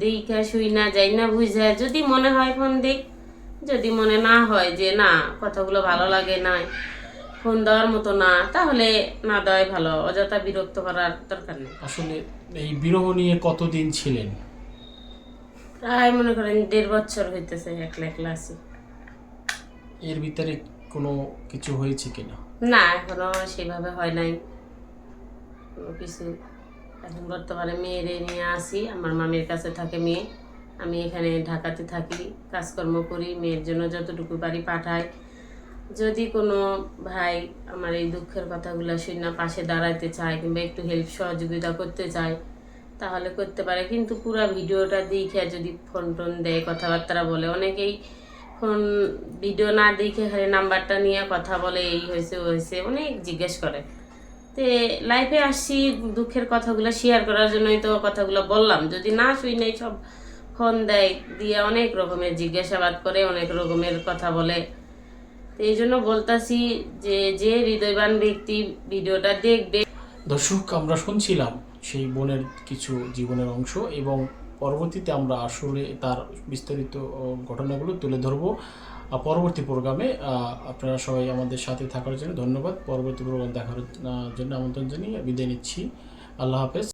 দেখা শুই না যাই না বুঝা। যদি মনে হয় ফোন দিক যদি মনে না হয় যে না কথাগুলো ভালো লাগে না ফোন দেওয়ার মতো না তাহলে না দেওয়াই ভালো অযথা বিরক্ত করার দরকার নেই। আসলে এই বিরহ নিয়ে কতদিন ছিলেন? প্রায় মনে করেন দেড় বছর হইতেছে একলা একলা আছি। এর ভিতরে কোনো কিছু হয়েছে কিনা? না এখনও সেভাবে হয় নাই। কোনো কিছু এখন বর্তমানে মেয়েরে নিয়ে আসি। আমার মামির কাছে থাকে মেয়ে। আমি এখানে ঢাকাতে থাকি, কাজকর্ম করি, মেয়ের জন্য যতটুকু পারি পাঠাই। যদি কোনো ভাই আমার এই দুঃখের কথাগুলো শুনে পাশে দাঁড়াতে চায় কিংবা একটু হেল্প সহযোগিতা করতে চায়, তাহলে করতে পারে। কিন্তু পুরো ভিডিওটা দেখে যদি ফোন টোন দেয়, কথাবার্তা বলে, অনেকেই ফোন ভিডিও না দেখে নাম্বারটা নিয়ে কথা বলে, এই হয়েছে, ও হয়েছে, অনেক জিজ্ঞেস করে। তে লাইফে আসছি দুঃখের কথাগুলো শেয়ার করার জন্যই তো কথাগুলো বললাম। যদি না শুই নাই, সব ফোন দেয়, দিয়ে অনেক রকমের জিজ্ঞাসাবাদ করে, অনেক রকমের কথা বলে। তো এই জন্য বলতাছি যে যে হৃদয়বান ব্যক্তি ভিডিওটা দেখবে। দর্শক, আমরা শুনছিলাম সেই বোনের কিছু জীবনের অংশ এবং পরবর্তীতে আমরা আসলে তার বিস্তারিত ঘটনাগুলো তুলে ধরব। পরবর্তী প্রোগ্রামে আপনারা সবাই আমাদের সাথে থাকার জন্য ধন্যবাদ। পরবর্তী প্রোগ্রাম দেখার জন্য আমন্ত্রণ জানিয়ে বিদায় নিচ্ছি। আল্লাহ হাফেজ।